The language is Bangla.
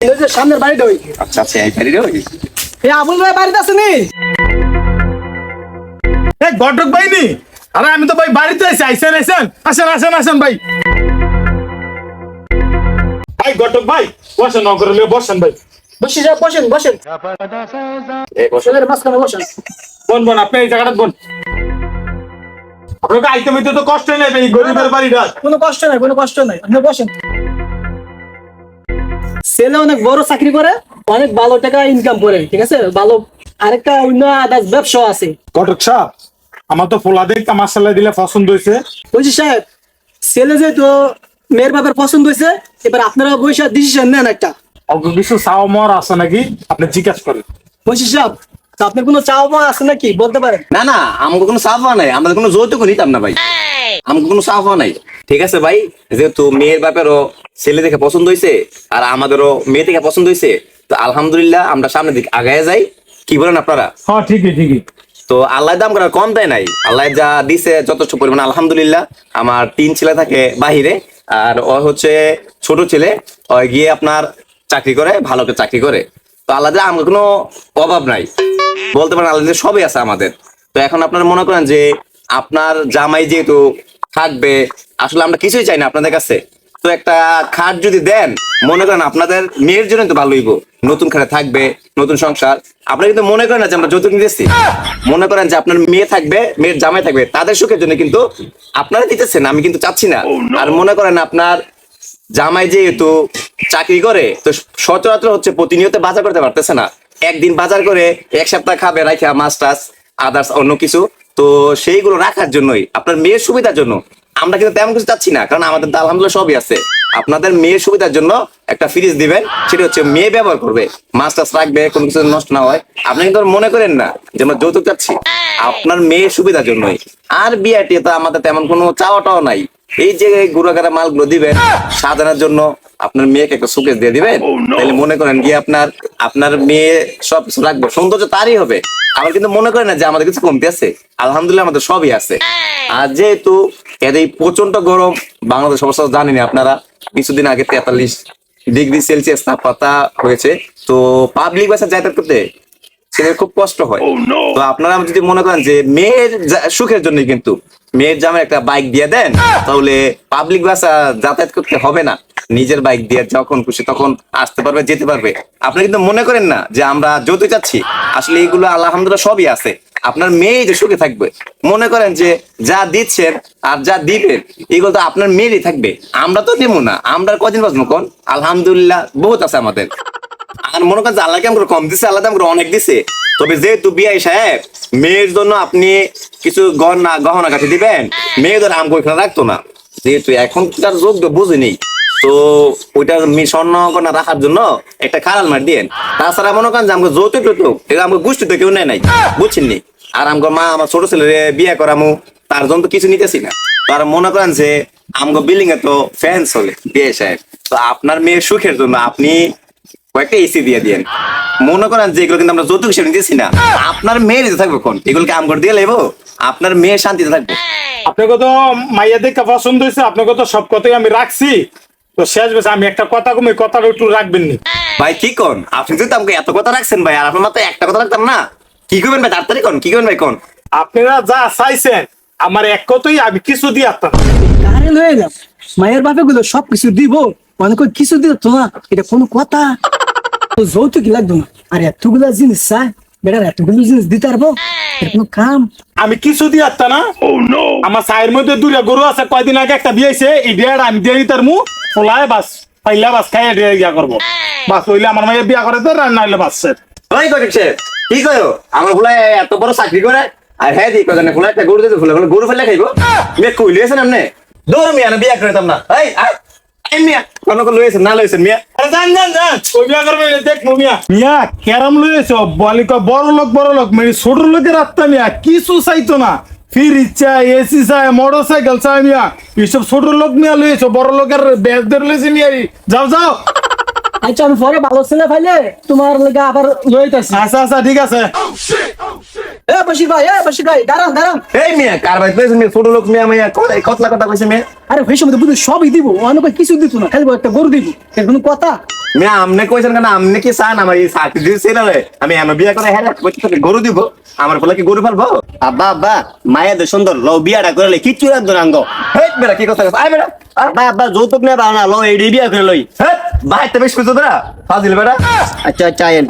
এই যে সামনের বাড়িটা ওই। আচ্ছা আচ্ছা এই বাড়ি ওই। এই আবুল ভাই বাড়িতে আসেনি এই ঘটক ভাই নি? আরে আমি তো ভাই বাড়িতে আছি আইসেন আইসেন। আসেন আসেন আসেন ভাই। ভাই ঘটক ভাই বসেন নগর বসেন ভাই। বসে যা বসেন বসেন। বসো বসেন। মাঝখানে বসেন। বোন বোন আপনি এই জায়গাটা বোন। আপনাকে আইতে মিতে তো কষ্ট নেই এই গরিবের বাড়িটা। কোনো কষ্ট নাই কোনো কষ্ট নাই। আপনি বসেন। ছেলে অনেক বড় চাকরি করে অনেক ভালো টাকা ইনকাম করে ঠিক আছে? ভালো আরেকটা অন্য আদার্স ব্যবসা আছে। ঘটক সাহেব আমার তো ফোলা দেখতে মাসাল্লাহ দিলে পছন্দ হয়েছে। বলছি সাহেব ছেলে যেহেতু মেয়ের বাবার পছন্দ হয়েছে এবার আপনারা বসে ডিসিশন নেন একটা। অল্প কিছু চাও মর আছে নাকি? আপনি জিজ্ঞাসা করেন। বলছি সাহেব তা আপনার কোনো চাওয়া পাওয়া আছে নাকি? বলতে পারেন। না না আমাকে কোনো সাফ নাই আমাদের কোনো যৌতুক নিতাম না ভাই। কোনো হওয়া নাই। ঠিক আছে ভাই যেহেতু মেয়ের ব্যাপারও ছেলে দেখে পছন্দ হয়েছে আর আমাদেরও মেয়ে থেকে পছন্দ হয়েছে তো আলহামদুলিল্লাহ আমরা সামনের দিকে আগায় যাই। কি বলেন আপনারা? হ্যাঁ ঠিকই ঠিকই। তো আল্লাহ দাম করার কম দেয় নাই। আল্লাহ যা দিছে যথেষ্ট পরিমাণ আলহামদুলিল্লাহ। আমার তিন ছেলে থাকে বাহিরে আর ও হচ্ছে ছোট ছেলে। ও গিয়ে আপনার চাকরি করে ভালো করে চাকরি করে। তো আল্লাহ যা আমার কোনো অভাব নাই। বলতে পারেন আল্লাহ সবই আছে আমাদের। তো এখন আপনারা মনে করেন যে আপনার জামাই যেহেতু থাকবে আসলে আমরা কিছুই চাই না আপনাদের কাছে। তো একটা খাট যদি দেন মনে করেন আপনাদের মেয়ের জন্য তো ভালো হইব। নতুন খাটে থাকবে নতুন সংসার। আপনারা কিন্তু মনে করেন না যে আমরা যৌতুক নিতেছি। মনে করেন যে আপনার মেয়ে থাকবে মেয়ের জামাই থাকবে তাদের সুখের জন্য কিন্তু আপনারা দিতেছেন আমি কিন্তু চাচ্ছি না। আর মনে করেন আপনার জামাই যেহেতু চাকরি করে তো সচরাচর হচ্ছে প্রতিনিয়ত বাজার করতে পারতেছে না। একদিন বাজার করে এক সপ্তাহ খাবে রাখা মাছ টাছ আদার্স অন্য কিছু। তো সেইগুলো রাখার জন্যই, আপনার মেয়ের সুবিধার জন্য। আমরা কিন্তু তেমন কিছু চাচ্ছি না, কারণ আমাদের তো আলহামদুলিল্লাহ সবই আছে। আপনাদের মেয়ের সুবিধার জন্য একটা ফ্রিজ দিবেন, সেটা হচ্ছে মেয়ে ব্যবহার করবে। মাছ টাছ রাখবে, কোনো কিছু নষ্ট না হয়। আপনি কিন্তু মনে করেন না যে আমরা যৌতুক চাচ্ছি। আপনার মেয়ের সুবিধার জন্যই। আর বিআরটি তো আমাদের তেমন কোনো চাওয়াটাও নাই। এই যে গুড়াগাড়া মালগুলো দিবেন সাজানোর জন্য আপনার মেয়েকে একটা সুকেস দিয়ে দিবেন। তাহলে মনে করেন গিয়ে আপনার আপনার মেয়ে সব কিছু রাখব। সৌন্দর্য তারই হবে। আমার কিন্তু মনে করেন না যে আমাদের কিছু কমতি আছে। আলহামদুলিল্লাহ আমাদের সবই আছে। আর যেহেতু এর এই প্রচণ্ড গরম বাংলাদেশ অবস্থা জানেন আপনারা কিছুদিন আগে তেতাল্লিশ ডিগ্রি সেলসিয়াস তাপমাত্রা হয়েছে। তো পাবলিক বাসে যাতায়াত করতে ছেলের খুব কষ্ট হয়। তো আপনারা যদি মনে করেন যে মেয়ের সুখের জন্য কিন্তু মেয়ের জামাই একটা বাইক দিয়ে দেন তাহলে পাবলিক বাস যাতায়াত করতে হবে না। নিজের বাইক দিয়ে যখন খুশি তখন আসতে পারবে যেতে পারবে। আপনি কিন্তু মনে করেন না যে আমরা যৌতুক চাচ্ছি আসলে এইগুলো আলহামদুলিল্লাহ সবই আছে। আপনার মেয়ে যে সুখে থাকবে মনে করেন যে যা দিচ্ছেন আর যা দিবেন এগুলো তো আপনার মেয়েরই থাকবে। আমরা তো দিব না আমরা কদিন বাঁচবো কোন? আলহামদুলিল্লাহ বহুত আছে আমাদের। আর মনে করেন যে আল্লাহ কম দিছে, আল্লাহ তেমন অনেক দিছে। তবে যেহেতু বিয়াই সাহেব, মেয়ের জন্য আপনি কিছু গহনা গহনা কাছে দিবেন মেয়েদের আম ওইখানে রাখতো না। যেহেতু এখন তার যোগ্য বুঝেনি। তো ওইটা স্বর্ণ গহনা রাখার জন্য একটা খারাল মার দিয়েন। তাছাড়া মনে করেন যে আমাকে যৌতুক টৌতুক এটা আমাকে গোষ্ঠী তো কেউ নেয় নাই, বুঝছেননি? আর আমাকে মা আমার ছোট ছেলে বিয়ে করামু, তার জন্য তো কিছু নিতেছি না। তো আর মনে করেন যে আমাকে বিল্ডিং এ তো ফ্যান চলে বিয়ে সাহেব। তো আপনার মেয়ের সুখের জন্য আপনি কয়েকটা এসি দিয়ে দিয়েন মনে করেন যে এগুলো কিন্তু আমরা যৌতুক হিসেবে নিতেছি না। আপনার মেয়ে নিতে থাকবে কোন এগুলোকে আম করে দিয়ে লেবো। আপনার মেয়ে শান্তিতে থাকবে। আপনাকে তো মাইয়া দেখে পছন্দ হয়েছে আপনাকে তো সব কথাই আমি রাখছি। তো শেষ বেশ আমি একটা কথা কম কথাটা একটু রাখবেন নি। ভাই কি কোন? আপনি যদি আমাকে এত কথা রাখছেন ভাই আর আপনার মাত্র একটা কথা রাখতাম না? কি করবেন ভাই তাড়াতাড়ি কোন? কি করবেন ভাই কোন? আপনারা যা চাইছেন আমার এক কথাই আমি কিছু দিয়ে লয়ে না মায়ের বাপে গুলো সব কিছু দিব। অনেক কিছু দিল তো না এটা কোনো কথা। যৌতুক লাগতো না আর এতগুলা জিনিস চাই বেটার এতগুলো জিনিস দিতে পারব? কোনো কাম? আমি কিছু দিয়ে আসতাম না। আমার চায়ের মধ্যে দুইটা গরু আছে কয়দিন আগে একটা বিয়েছে এই আমি দিয়ে দিতার মু ফোলায় বাস পাইলা বাস খাই দিয়ে ইয়া করব। বাস হইলে আমার মায়ের বিয়া করে তো রান্না হইলে বাস শেষ। ওই কঠিক সাহেব কি কয়ো আমার ফুলাই এত বড় চাকরি করে আর হ্যাঁ দি কজন ফুলাই একটা গরু দিতে ফুলে গরু ফেলে খাইবো? মেয়ে কই লিয়েছেন আপনি দৌড় মিয়া না বিয়া করে না। এই কোন কোন লইছেন না লইছেন মিয়া? আরে যান যান যান ওই বিয়া করবে না, দেখ মু মিয়া মিয়া ক্যারাম লইছ বলি কয় বড় লোক বড় লোক। ছোট লোকের আত্মা মিয়া। কিছু চাইতো না। ফির ইচ্ছা এসি চায় মোটর সাইকেল চায় মিয়া। এইসব ছোট লোক মিয়া লইছ বড় লোকের ব্যাগ ধরে লইছে মিয়া এই। যাও যাও। আচ্ছা আমি পরে ভালো ছেলে ফাইলে তোমার লেগে আবার লইতেছি। আচ্ছা আচ্ছা ঠিক আছে। এ ভাই এ ভাই দাঁড়ান দাঁড়ান। এই মিয়া কার ভাই পেয়েছেন মিয়া? ছোট লোক মিয়া মিয়া কত- কতলা কথা কইছে মিয়া? আরে ভাই সময় বুঝে সবই দিব। কিছু দিত না খালি একটা গরু দিব। এর কোনো কথা? মিয়া আমনে কইছেন কেন? আমনে কি চান? আমার এই চাকরি দিয়েছে না আমি এমন বিয়া করে হ্যাঁ কইতে গরু দিব। আমার বলে কি গরু ফেলব আব্বা আব্বা মায়া সুন্দর লো বিয়াটা কিচ্ছু না আঙ্গ। হেই বেটা কি কথা আই বেটা আব্বা আব্বা যৌতুক না লো এই বিয়া করে লই। কইছ তোরা ফাজিল বেটা আচ্ছা আচ্ছা আইন?